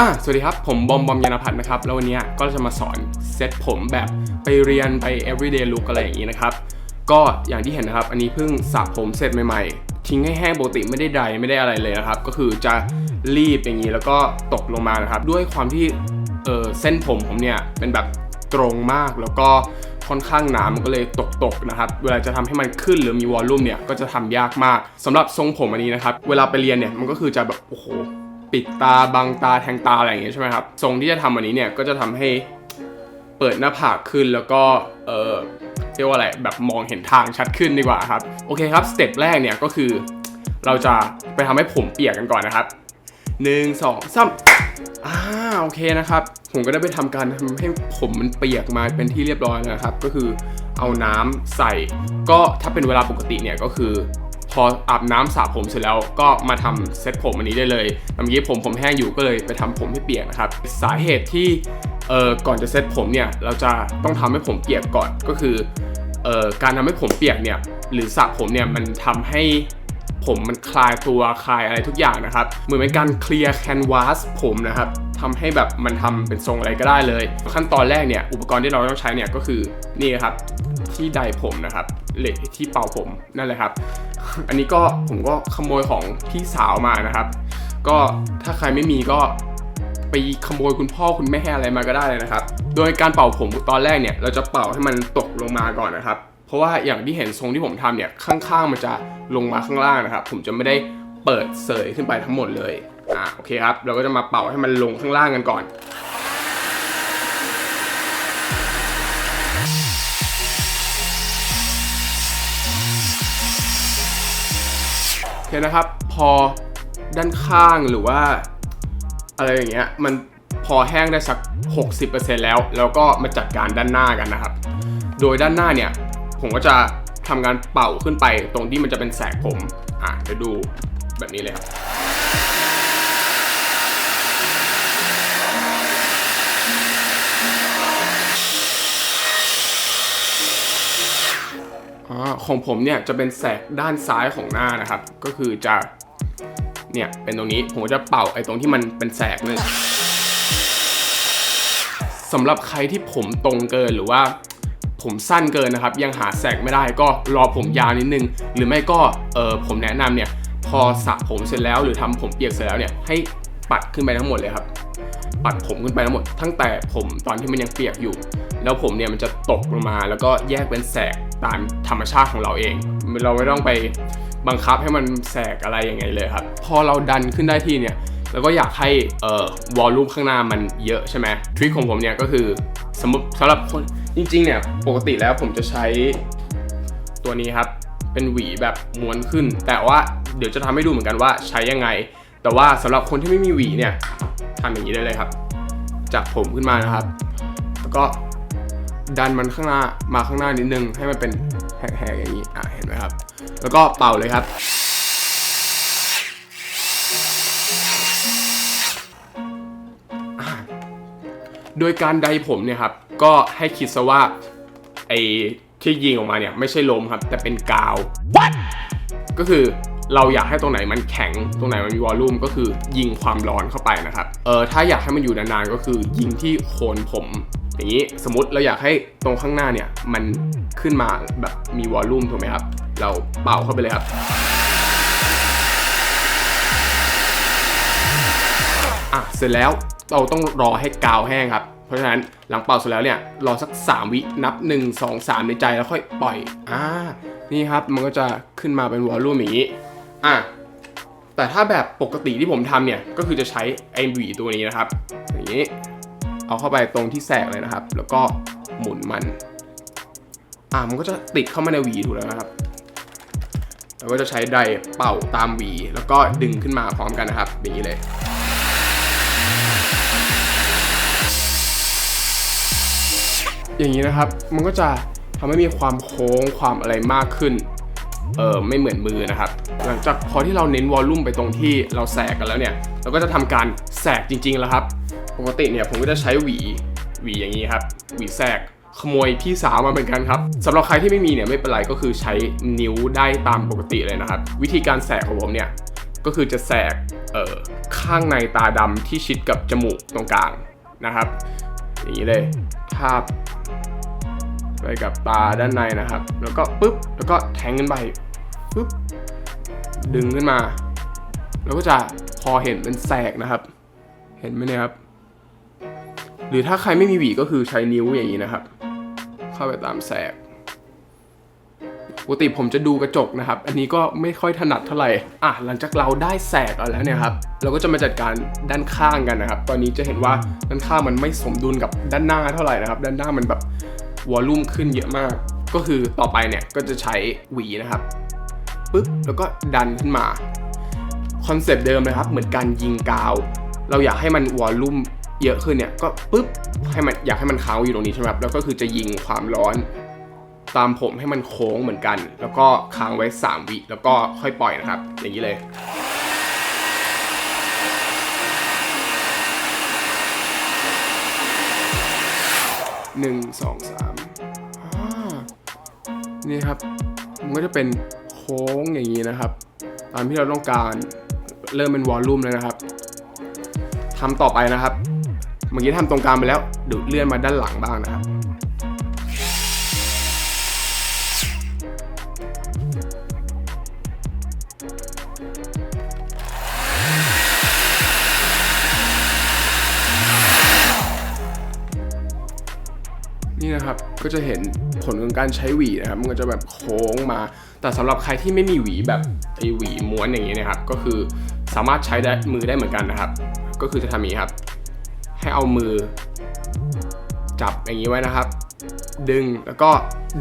อ่าสวัสดีครับ ผมบอมบอมยานพัฒน์นะครับ แล้ววันนี้ก็จะมาสอนเซตผมแบบไปเรียนไป everyday look อะไรอย่างนี้นะครับ ก็อย่างที่เห็นนะครับ อันนี้เพิ่งสระผมเสร็จใหม่ๆ ทิ้งให้แห้งปกติไม่ได้ใดไม่ได้อะไรเลยนะครับ ก็คือจะรีบอย่างนี้แล้วก็ตกลงมานะครับ ด้วยความที่เออเส้นผมผมเนี่ยเป็นแบบตรงมากแล้วก็ค่อนข้างหนามันก็เลยตกๆนะครับ เวลาจะทำให้มันขึ้นหรือมีวอลลุ่มเนี่ยก็จะทำยากมากสำหรับทรงผมอันนี้นะครับ เวลาไปเรียนเนี่ยมันก็คือจะแบบโอ้โห ปิดตาบังตาแทงตาอะไรอย่างเงี้ยใช่ไหมครับทรงที่จะทำวันนี้เนี่ยก็จะทำให้เปิดหน้าผากขึ้นแล้วก็เออเรียกว่าอะไรแบบมองเห็นทางชัดขึ้นดีกว่าครับโอเคครับสเต็ปแรกเนี่ยก็คือ เราจะไปทำให้ผมเปียกกันก่อนนะครับหนึ่งสองสามอ่าโอเคนะครับ ผมก็ได้ไปทำการทำให้ผมมันเปียกมาเป็นที่เรียบร้อยนะครับ ก็คือเอาน้ำใส่ ก็ถ้าเป็นเวลาปกติเนี่ยก็คือ พออาบน้ำสระผมเสร็จแล้วก็มาทำเซ็ตผมอันนี้ได้เลยเมื่อกี้ผมผมแห้งอยู่ก็เลยไปทำผมให้เปียกนะครับ สาเหตุที่เอ่อก่อนจะเซ็ตผมเนี่ยเราจะต้องทำให้ผมเปียกก่อนก็คือเอ่อการทำให้ผมเปียกเนี่ยหรือสระผมเนี่ยมันทำให้ผมมันคลายตัวคลายอะไรทุกอย่างนะครับ เหมือนเป็นการเคลียร์แคนวาสผมนะครับทำให้แบบมันทำเป็นทรงอะไรก็ได้เลย ขั้นตอนแรกเนี่ยอุปกรณ์ที่เราต้องใช้เนี่ยก็คือนี่ครับ ที่ใดผมนะครับเหล็กที่เป่าผมนั่นแหละครับ อันนี้ก็ผมก็ขโมยของพี่สาวมานะครับ ก็ถ้าใครไม่มีก็ไปขโมยคุณพ่อคุณแม่อะไรมาก็ได้เลยนะครับ โดยการเป่าผมตอนแรกเนี่ยเราจะเป่าให้มันตกลงมาก่อนนะครับ เพราะว่าอย่างที่เห็นทรงที่ผมทำเนี่ยข้างๆมันจะลงมาข้างล่างนะครับ ผมจะไม่ได้เปิดเสยขึ้นไปทั้งหมดเลยอ่าโอเคครับ เราก็จะมาเป่าให้มันลงข้างล่างกันก่อน เคนะครับ พอด้านข้างหรือว่า อะไรอย่างเงี้ยมันพอแห้งได้สัก 60%แล้ว แล้วก็มาจัดการด้านหน้ากันนะครับ โดยด้านหน้าเนี่ยผมก็จะทำการเป่าขึ้นไปตรงที่มันจะเป็นแสกผม อะเดี๋ยวดูแบบนี้เลยครับ อของผมเนี่ยจะเป็นแสกด้านซ้ายของหน้านะครับ ก็คือจะเนี่ยเป็นตรงนี้ผมก็จะเป่าไอ้ตรงที่มันเป็นแสกเลยสำหรับใครที่ผมตรงเกินหรือว่าผมสั้นเกินนะครับ ยังหาแสกไม่ได้ก็รอผมยาวนิดนึง หรือไม่ก็เออผมแนะนำเนี่ย พอสระผมเสร็จแล้วหรือทำผมเปียกเสร็จแล้วเนี่ยให้ปัดขึ้นไปทั้งหมดเลยครับ ปัดผมขึ้นไปทั้งหมด ตั้งแต่ผมตอนที่มันยังเปียกอยู่ แล้วผมเนี่ยมันจะตกลงมาแล้วก็แยกเป็นแสก ตามธรรมชาติของเราเอง เราไม่ต้องไปบังคับให้มันแสกอะไรยังไงเลยครับ พอเราดันขึ้นได้ที่เนี่ยเราก็อยากให้เอ่อวอลลุ่มข้างหน้ามันเยอะใช่ไหมทริคของผมเนี่ยก็คือสมมติสำหรับคนจริงๆเนี่ยปกติแล้วผมจะใช้ตัวนี้ครับ เป็นหวีแบบม้วนขึ้น แต่ว่าเดี๋ยวจะทำให้ดูเหมือนกันว่าใช้ยังไง แต่ว่าสำหรับคนที่ไม่มีหวีเนี่ยทำอย่างนี้ได้เลยครับ จับผมขึ้นมานะครับ แล้วก็ ดันมันข้างหน้ามาข้างหน้านิดนึง ให้มันเป็นแหกๆอย่างนี้อะเห็นไหมครับ แล้วก็เป่าเลยครับอะโดยการไดผมเนี่ยครับ ก็ให้คิดซะว่าไอ้ที่ยิงออกมาเนี่ยไม่ใช่ลมครับ แต่เป็นกาว What? ก็คือเราอยากให้ตรงไหนมันแข็งตรงไหนมันมีวอลลุ่มก็คือยิงความร้อนเข้าไปนะครับ เออถ้าอยากให้มันอยู่นานๆก็คือยิงที่โคนผม อย่างนี้สมมติเราอยากให้ตรงข้างหน้าเนี่ยมันขึ้นมาแบบมีวอลลุ่มถูกไหมครับ เราเป่าเข้าไปเลยครับ อะเสร็จแล้วเราต้องรอให้กาวแห้งครับ เพราะฉะนั้นหลังเป่าเสร็จแล้วเนี่ยรอสัก 3 วินับ 1 2 3 ในใจแล้วค่อยปล่อยอ่านี่ครับมันก็จะขึ้นมาเป็นวอลลุ่มอย่างนี้อะแต่ถ้าแบบปกติที่ผมทำเนี่ยก็คือจะใช้ไอ้หวีตัวนี้นะครับอย่างนี้ เอาเข้าไปตรงที่แสกเลยนะครับ แล้วก็หมุนมัน อ่ามันก็จะติดเข้ามาในหวีถูกแล้วนะครับแล้วก็จะใช้ไดร์เป่าตามหวี แล้วก็ดึงขึ้นมาพร้อมกันนะครับอย่างนี้เลยอย่างนี้นะครับ มันก็จะทำให้มีความโค้งความอะไรมากขึ้น เออไม่เหมือนมือนะครับ หลังจากพอที่เราเน้นวอลลุ่มไปตรงที่เราแสกกันแล้วเนี่ย เราก็จะทำการแสกจริงๆแล้วครับ ปกติเนี่ยผมก็จะใช้หวีหวีอย่างนี้ครับหวีแสกขโมยพี่สาวมาเหมือนกันครับสำหรับใครที่ไม่มีเนี่ยไม่เป็นไรก็คือใช้นิ้วได้ตามปกติเลยนะครับ วิธีการแสกของผมเนี่ยก็คือจะแสกเอ่อข้างในตาดำที่ชิดกับจมูกตรงกลางนะครับ อย่างนี้เลยทาบไปกับตาด้านในนะครับ แล้วก็ปุ๊บแล้วก็แทงขึ้นไปปุ๊บดึงขึ้นมา แล้วก็จะพอเห็นเป็นแสกนะครับ เห็นไหมเนี่ยครับ หรือถ้าใครไม่มีหวีก็คือใช้นิ้วอย่างนี้นะครับ เข้าไปตามแสกปกติผมจะดูกระจกนะครับ อันนี้ก็ไม่ค่อยถนัดเท่าไหร่ อะ หลังจากเราได้แสกเอาแล้วเนี่ยครับ เราก็จะมาจัดการด้านข้างกันนะครับ ตอนนี้จะเห็นว่าด้านข้างมันไม่สมดุลกับด้านหน้าเท่าไหร่นะครับ ด้านหน้ามันแบบวอลลุ่มขึ้นเยอะมาก ก็คือต่อไปเนี่ยก็จะใช้หวีนะครับ ปึ๊บ แล้วก็ดันขึ้นมา คอนเซปต์เดิมเลยครับ เหมือนการยิงกาว เราอยากให้มันวอลลุ่ม เยอะขึ้นเนี่ยก็ปึ๊บให้มันอยากให้มันค้างอยู่ตรงนี้ใช่ไหมครับแล้วก็คือจะยิงความร้อน ตามผมให้มันโค้งเหมือนกัน แล้วก็ค้างไว้ 3 วิแล้วก็ค่อยปล่อยนะครับ อย่างนี้เลยหนึ่งสองสามนี่ครับ มันก็จะเป็นโค้งอย่างนี้นะครับ ตามที่เราต้องการเริ่มเป็นวอลลุ่มแล้วนะครับทำต่อไปนะครับ เมื่อกี้ทำตรงกลางไปแล้วเดี๋ยวเลื่อนมาด้านหลังบ้างนะครับนี่นะครับก็จะเห็นผลของการใช้หวีนะครับมันก็จะแบบโค้งมา แต่สำหรับใครที่ไม่มีหวีแบบไอหวีม้วนอย่างนี้นะครับ ก็คือสามารถใช้ได้มือได้เหมือนกันนะครับ ก็คือจะทำอย่างนี้ครับ ให้เอามือ จับอย่างนี้ไว้นะครับ ดึงแล้วก็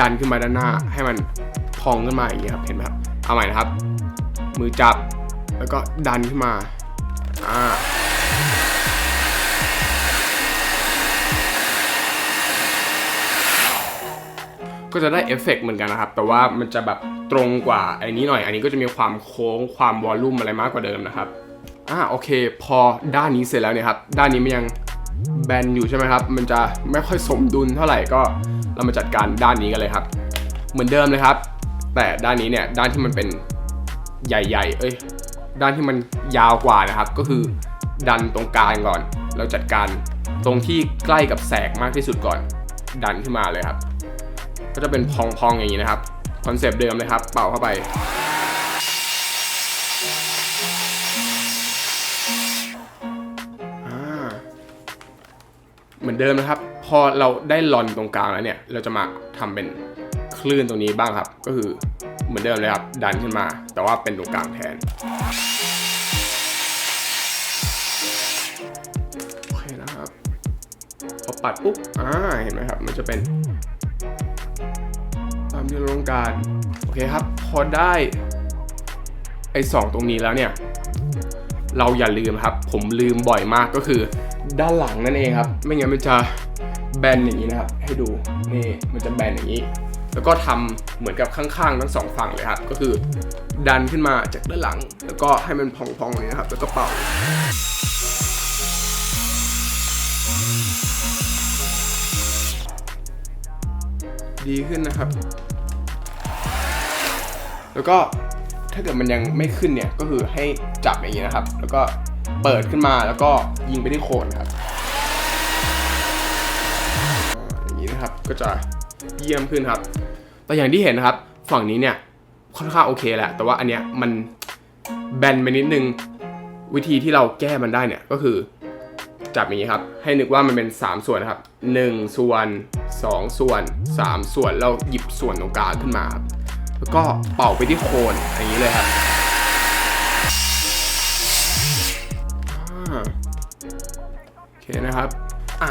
ดันขึ้นมาด้านหน้า ให้มันพองขึ้นมาอย่างนี้ครับเห็นไหมครับเอาใหม่นะครับ มือจับแล้วก็ดันขึ้นมาอ่าก็จะได้เอฟเฟกต์เหมือนกันนะครับ แต่ว่ามันจะแบบตรงกว่าอันนี้หน่อย อันนี้ก็จะมีความโค้งความวอลลุ่มอะไรมากกว่าเดิมนะครับอ่าโอเค พอด้านนี้เสร็จแล้วเนี่ยครับ ด้านนี้มันยัง แบนอยู่ใช่ไหมครับ มันจะไม่ค่อยสมดุลเท่าไหร่ก็เรามาจัดการด้านนี้กันเลยครับ เหมือนเดิมเลยครับ แต่ด้านนี้เนี่ยด้านที่มันเป็นใหญ่ๆ เอ้ย ด้านที่มันยาวกว่านะครับ ก็คือดันตรงกลางก่อน เราจัดการตรงที่ใกล้กับแสกมากที่สุดก่อน ดันขึ้นมาเลยครับ ก็จะเป็นพองๆอย่างนี้นะครับ คอนเซปต์เดิมเลยครับ เป่าเข้าไป เหมือนเดิมนะครับ พอเราได้ลอนตรงกลางแล้วเนี่ย เราจะมาทำเป็นคลื่นตรงนี้บ้างครับ ก็คือเหมือนเดิมเลยครับ ดันขึ้นมา แต่ว่าเป็นตรงกลางแทนโอเคนะครับ พอปัดปุ๊บ อ่า เห็นไหมครับ มันจะเป็น ตามที่เราต้องการ โอเคครับ พอได้ไอ้สองตรงนี้แล้วเนี่ย เราอย่าลืมครับ ผมลืมบ่อยมากก็คือ ด้านหลังนั่นเองครับ ไม่งั้นมันจะแบนอย่างนี้นะครับ ให้ดูนี่มันจะแบนอย่างนี้ แล้วก็ทำเหมือนกับข้างๆทั้งสองฝั่งเลยครับ ก็คือดันขึ้นมาจากด้านหลัง แล้วก็ให้มันพองๆอย่างนี้นะครับ แล้วก็เป่าดีขึ้นนะครับ แล้วก็ถ้าเกิดมันยังไม่ขึ้นเนี่ย ก็คือให้จับอย่างนี้นะครับ แล้วก็ เปิดขึ้นมาแล้วก็ยิงไปที่โคนครับอย่างนี้นะครับก็จะเยี่ยมขึ้นครับ แต่อย่างที่เห็นนะครับ ฝั่งนี้เนี่ยค่อนข้างโอเคแหละ แต่ว่าอันเนี้ยมันแบนไปนิดนึงวิธีที่เราแก้มันได้เนี่ยก็คือจับอย่างนี้ครับ ให้นึกว่ามันเป็น 3 ส่วนนะครับ 1 ส่วน 2 ส่วน 3 ส่วนเราหยิบส่วนตรงกลางขึ้นมา แล้วก็เป่าไปที่โคนอย่างนี้เลยครับ เคนะครับอะ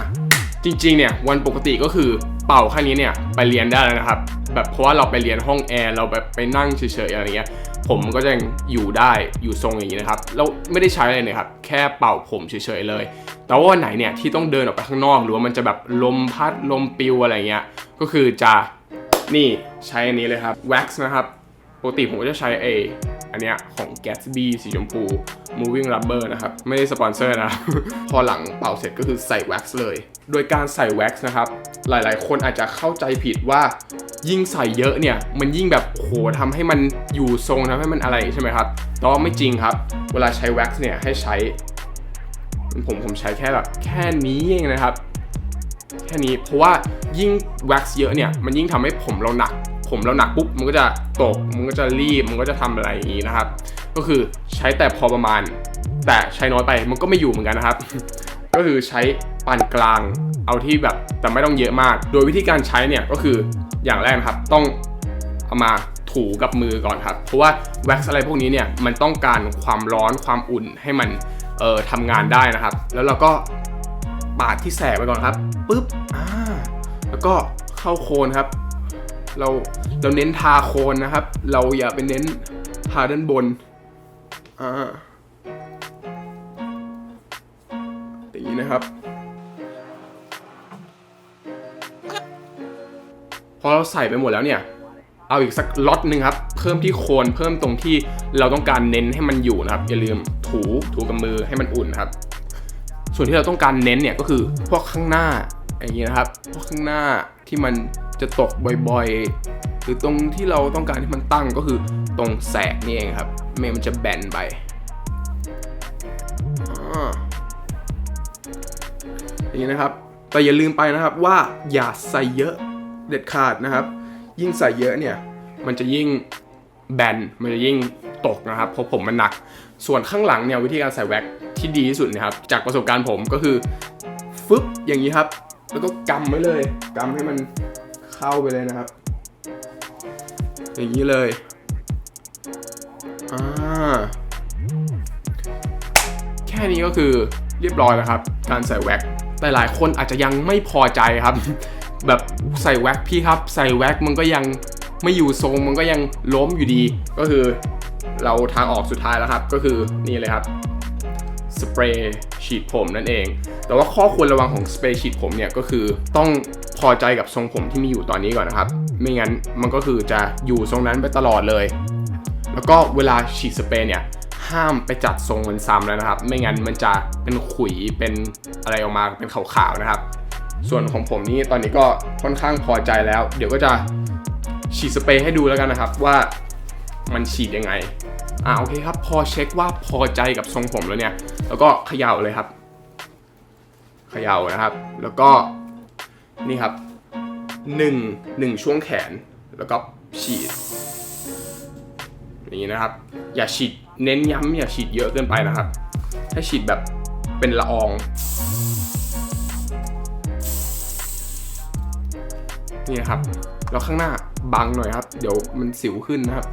จริงๆเนี่ยวันปกติก็คือเป่าแค่นี้เนี่ยไปเรียนได้แล้วนะครับแบบเพราะว่าเราไปเรียนห้องแอร์เราแบบไปนั่งเฉยๆอะไรเงี้ยผมก็จะอยู่ได้อยู่ทรงอย่างนี้นะครับแล้วไม่ได้ใช้อะไรเลยครับแค่เป่าผมเฉยๆเลย แต่ว่าวันไหนเนี่ยที่ต้องเดินออกไปข้างนอก หรือว่ามันจะแบบลมพัดลมปิวอะไรเงี้ยก็คือจะนี่ใช้อันนี้เลยครับ wax นะครับปกติผมก็จะใช้เอ อันเนี้ยของ Gatsby สีชมพู moving rubber นะครับ ไม่ได้สปอนเซอร์นะ พอหลังเป่าเสร็จก็คือใส่ wax เลย โดยการใส่แว็กซ์นะครับ หลายๆ คนอาจจะเข้าใจผิดว่ายิ่งใส่เยอะเนี่ย มันยิ่งแบบโหทำให้มันอยู่ทรงทำให้มันอะไรใช่ไหมครับแต่ว่าไม่จริงครับ เวลาใช้แว็กซ์เนี่ยให้ใช้ ผมผมใช้แค่แบบแค่นี้เองนะครับ แค่นี้เพราะว่ายิ่งแว็กซ์เยอะเนี่ยมันยิ่งทำให้ผมเราหนัก ผมเราหนักปุ๊บมันก็จะตกมันก็จะรีบมันก็จะทำอะไรอย่างนี้นะครับ ก็คือใช้แต่พอประมาณ แต่ใช้น้อยไปมันก็ไม่อยู่เหมือนกันนะครับ ก็คือใช้ปานกลางเอาที่แบบแต่ไม่ต้องเยอะมาก โดยวิธีการใช้เนี่ยก็คืออย่างแรกครับต้องเอามาถูกับมือก่อนครับ เพราะว่าแว็กซ์อะไรพวกนี้เนี่ยมันต้องการความร้อนความอุ่นให้มันเอ่อทำงานได้นะครับ แล้วเราก็ปาดที่แสบไปก่อนครับปุ๊บอ่าแล้วก็เข้าโคนครับ เราเราเน้นทาโคนนะครับ เราอย่าไปเน้นทาด้านบนอ่าอย่างนี้นะครับ พอเราใส่ไปหมดแล้วเนี่ย เอาอีกสักล็อตหนึ่งครับ เพิ่มที่โคนเพิ่มตรงที่เราต้องการเน้นให้มันอยู่นะครับ อย่าลืมถูถูกับมือให้มันอุ่นครับ ส่วนที่เราต้องการเน้นเนี่ยก็คือพวกข้างหน้าอย่างนี้นะครับ พวกข้างหน้า ที่มันจะตกบ่อยๆ หรือตรงที่เราต้องการที่มันตั้งก็คือตรงแสกนี่เองครับไม่งั้นมันจะแบนไปออย่างนี้นะครับ แต่อย่าลืมไปนะครับว่าอย่าใส่เยอะเด็ดขาดนะครับ ยิ่งใส่เยอะเนี่ย มันจะยิ่งแบน มันจะยิ่งตกนะครับ เพราะผมมันหนัก ส่วนข้างหลังเนี่ยวิธีการใส่แว็กที่ดีที่สุดนะครับ จากประสบการณ์ผมก็คือฟึบอย่างนี้ครับ แล้วก็กำไว้เลยกำให้มันเข้าไปเลยนะครับ อย่างนี้เลยอ่าแค่นี้ก็คือเรียบร้อยแล้วครับ การใส่แว็กแต่หลายคนอาจจะยังไม่พอใจครับ แบบใส่แว็กพี่ครับ ใส่แว็กมันก็ยังไม่อยู่ทรงมันก็ยังล้มอยู่ดี ก็คือเราทางออกสุดท้ายแล้วครับ ก็คือนี่เลยครับ สเปรย์ฉีดผมนั่นเอง แต่ว่าข้อควรระวังของสเปรย์ฉีดผมเนี่ยก็คือต้องพอใจกับทรงผมที่มีอยู่ตอนนี้ก่อนนะครับ ไม่งั้นมันก็คือจะอยู่ทรงนั้นไปตลอดเลย แล้วก็เวลาฉีดสเปรย์เนี่ยห้ามไปจัดทรงมันซ้ำแล้วนะครับ ไม่งั้นมันจะเป็นขุยเป็นอะไรออกมาเป็นขาวๆนะครับ ส่วนของผมนี่ตอนนี้ก็ค่อนข้างพอใจแล้ว เดี๋ยวก็จะฉีดสเปรย์ให้ดูแล้วกันนะครับว่า มันฉีดยังไง อ่าโอเคครับ พอเช็คว่าพอใจกับทรงผมแล้วเนี่ย แล้วก็เขย่าเลยครับ เขย่านะครับ แล้วก็นี่ครับหนึ่งหนึ่งช่วงแขน แล้วก็ฉีด อย่างนี้นะครับ อย่าฉีดเน้นย้ำอย่าฉีดเยอะเกินไปนะครับให้ฉีดแบบเป็นละออง นี่นะครับ แล้วข้างหน้าบังหน่อยครับ เดี๋ยวมันสิวขึ้นนะครับ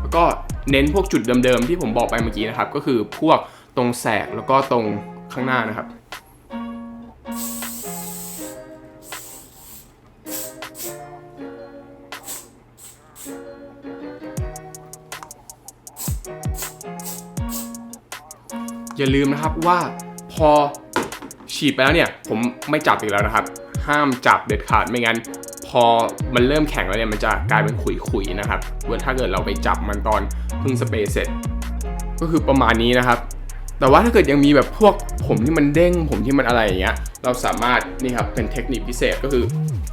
แล้วก็เน้นพวกจุดเดิมๆที่ผมบอกไปเมื่อกี้นะครับ ก็คือพวกตรงแสกแล้วก็ตรงข้างหน้านะครับอย่าลืมนะครับว่าพอ ฉีดไปแล้วเนี่ยผมไม่จับอีกแล้วนะครับ ห้ามจับเด็ดขาดไม่งั้น พอมันเริ่มแข็งแล้วเนี่ยมันจะกลายเป็นขุยๆนะครับเมื่อถ้าเกิดเราไปจับมันตอนเพิ่งสเปรย์เสร็จ ก็คือประมาณนี้นะครับ แต่ว่าถ้าเกิดยังมีแบบพวกผมที่มันเด้งผมที่มันอะไรอย่างเงี้ยเราสามารถนี่ครับเป็นเทคนิคพิเศษก็คือ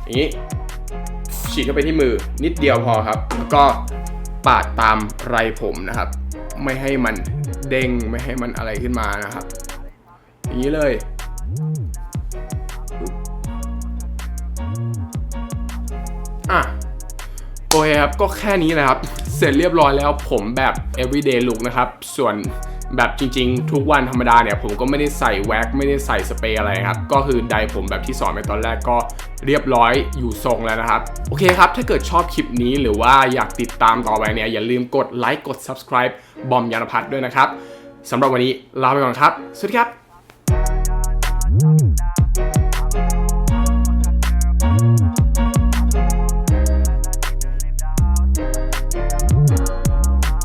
อย่างนี้ฉีดเข้าไปที่มือนิดเดียวพอครับ แล้วก็ปาดตามไรผมนะครับ ไม่ให้มันเด้งไม่ให้มันอะไรขึ้นมานะครับ อย่างนี้เลย อะโอเคครับ ก็แค่นี้แหละครับ เสร็จเรียบร้อยแล้วผมแบบ everyday look นะครับ ส่วนแบบจริงๆ ทุกวันธรรมดาเนี่ย ผมก็ไม่ได้ใส่แว็กไม่ได้ใส่สเปรย์อะไรครับ ก็คือไดผมแบบที่สอนไปตอนแรกก็เรียบร้อยอยู่ทรงแล้วนะครับ โอเคครับ ถ้าเกิดชอบคลิปนี้หรือว่าอยากติดตามต่อไปเนี่ย อย่าลืมกดไลค์กด subscribe บอมยานพัฒน์ด้วยนะครับสำหรับวันนี้ลาไปก่อนครับ สวัสดีครับ Not, not.